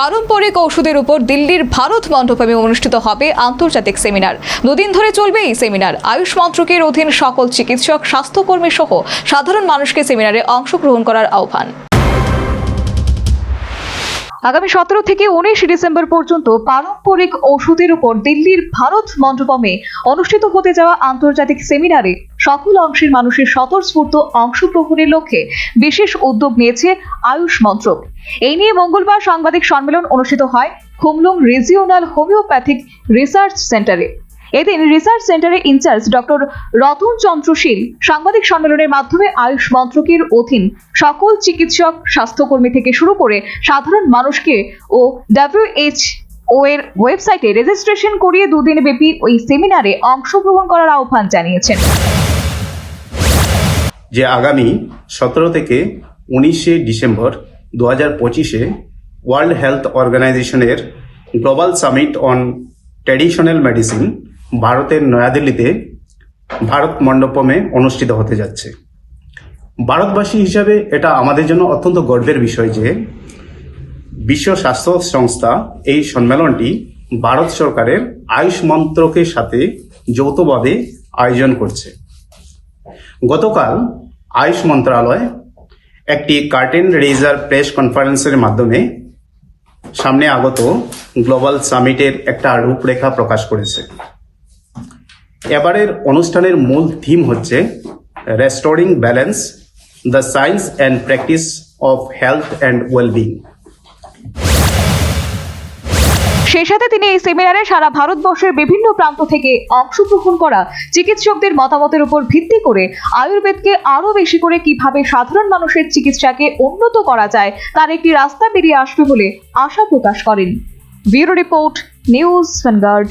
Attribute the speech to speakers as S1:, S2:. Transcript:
S1: পারম্পরিক ঔষধের উপর দিল্লির ভারত মণ্ডপে অনুষ্ঠিত হবে আন্তর্জাতিক সেমিনার। দুদিন ধরে চলবে এই সেমিনার। আয়ুষ মন্ত্রকের অধীন সকল চিকিৎসক স্বাস্থ্যকর্মী সহ সাধারণ মানুষকে সেমিনারে অংশগ্রহণ করার আহ্বান। আগামী সতেরো থেকে উনিশ ডিসেম্বর পর্যন্ত পারম্পরিক ওষুধের উপর দিল্লির ভারত মণ্ডপমে অনুষ্ঠিত হতে যাওয়া আন্তর্জাতিক সেমিনারে সকল অংশের মানুষের স্বতঃস্ফূর্ত অংশগ্রহণের লক্ষ্যে বিশেষ উদ্যোগ নিয়েছে আয়ুষ মন্ত্রক। এই নিয়ে মঙ্গলবার সাংবাদিক সম্মেলন অনুষ্ঠিত হয় খুমলুং রিজিওনাল হোমিওপ্যাথিক রিসার্চ সেন্টারে। এদিন রিসার্চ সেন্টারের ইনচার্জ ডক্টর রতন চন্দ্র শীল সাংবাদিক সম্মেলনের মাধ্যমে আয়ুষ মন্ত্রকের অধীন সকল চিকিৎসক, স্বাস্থ্যকর্মী থেকে শুরু করে সাধারণ মানুষকে ও ডাব্লিউএইচ ও এর ওয়েবসাইটে রেজিস্ট্রেশন করিয়ে দুদিন ব্যাপী ওই সেমিনারে অংশগ্রহণ করার আহ্বান জানিয়েছেন।
S2: যে আগামী সতেরো থেকে উনিশে ডিসেম্বর দু হাজার পঁচিশে ওয়ার্ল্ড হেলথ অর্গানাইজেশনের global summit on traditional medicine ভারতের নয়াদিল্লিতে ভারত মণ্ডপমে অনুষ্ঠিত হতে যাচ্ছে। ভারতবাসী হিসাবে এটা আমাদের জন্য অত্যন্ত গর্বের বিষয় যে বিশ্ব স্বাস্থ্য সংস্থা এই সম্মেলনটি ভারত সরকারের আয়ুষ মন্ত্রকের সাথে যৌথভাবে আয়োজন করছে। গতকাল আয়ুষ মন্ত্রণালয় একটি কার্টেন রেজার প্রেস কনফারেন্সের মাধ্যমে সামনে আগত গ্লোবাল সামিটের একটা রূপরেখা প্রকাশ করেছে। এবারের অনুষ্ঠানের মূল থিম হচ্ছে restoring balance the science and practice of health and wellbeing
S1: সেই সাথে তিনি এই সেমিনারে সারা ভারতবর্ষের বিভিন্ন প্রান্ত থেকে অংশগ্রহণ করা চিকিৎসকদের মতামতের উপর ভিত্তি করে আয়ুর্বেদকে আরও বেশি করে কীভাবে সাধারণ মানুষের চিকিৎসাকে উন্নত করা যায়, তার একটি রাস্তা বেরিয়ে আসবে বলে আশা প্রকাশ করেন। Bureau report, news Vanguard